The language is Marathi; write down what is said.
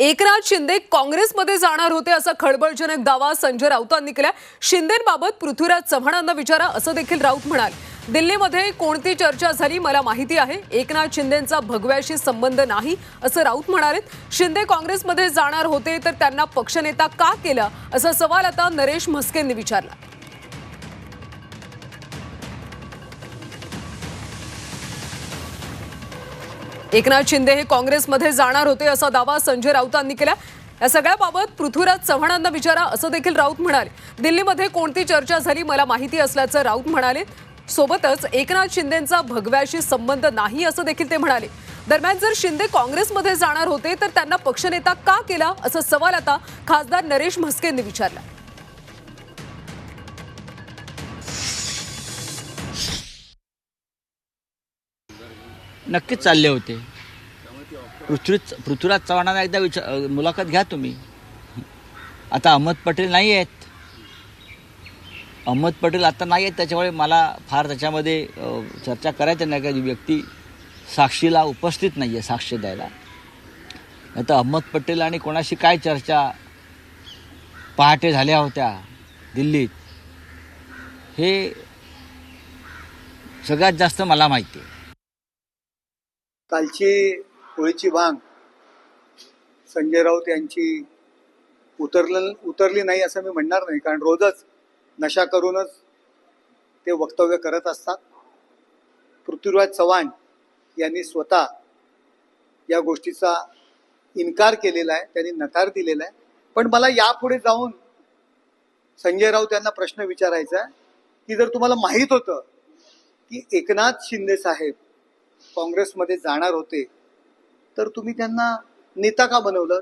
एकनाथ शिंदे काँग्रेसमध्ये जाणार होते असा खळबळजनक दावा संजय राऊतांनी केला शिंदेबाबत पृथ्वीराज चव्हाणांना विचारा असं देखील राऊत म्हणाले. दिल्लीमध्ये कोणती चर्चा झाली मला माहिती आहे. एकनाथ शिंदेचा भगव्याशी संबंध नाही असं राऊत म्हणाले शिंदे काँग्रेसमध्ये जाणार होते तर त्यांना पक्षनेता का केला? असा सवाल आता नरेश म्हस्केंनी विचारला. एकनाथ शिंदे हे काँग्रेसमध्ये जाणार होते असा दावा संजय राऊतांनी केला. या सगळ्याबाबत पृथ्वीराज चव्हाणांना विचारा असं देखील राऊत म्हणाले. दिल्लीमध्ये कोणती चर्चा झाली मला माहिती असल्याचं राऊत म्हणाले. सोबतच एकनाथ शिंदेचा भगव्याशी संबंध नाही असं देखील ते म्हणाले. दरम्यान जर शिंदे काँग्रेसमध्ये जाणार होते तर त्यांना पक्षनेता का केला असा सवाल आता खासदार नरेश म्हस्केंनी विचारला. नक्कीच चालले होते. पृथ्वी पृथ्वीराज चव्हाणांना एकदा विचार मुलाखत घ्या तुम्ही. आता अहमद पटेल नाही आहेत. अहमद पटेल आता नाही आहेत त्याच्यामुळे मला फार त्याच्यामध्ये चर्चा करायची नाही. का व्यक्ती साक्षीला उपस्थित नाही आहे साक्ष द्यायला. नाही अहमद पटेल आणि कोणाशी काय चर्चा पहाटे झाल्या होत्या दिल्लीत हे सगळ्यात जास्त मला माहिती आहे. कालची होळीची भांग संजय राऊत यांची उतरल उतरली नाही असं मी म्हणणार नाही. कारण रोजच नशा करूनच ते वक्तव्य करत असतात. पृथ्वीराज चव्हाण यांनी स्वतः या गोष्टीचा इन्कार केलेला आहे. त्यांनी नकार दिलेला आहे. पण मला यापुढे जाऊन संजय राऊत यांना प्रश्न विचारायचा आहे की जर तुम्हाला माहीत होतं की एकनाथ शिंदे साहेब काँग्रेसमध्ये जाणार होते तर तुम्ही त्यांना नेता का बनवलं?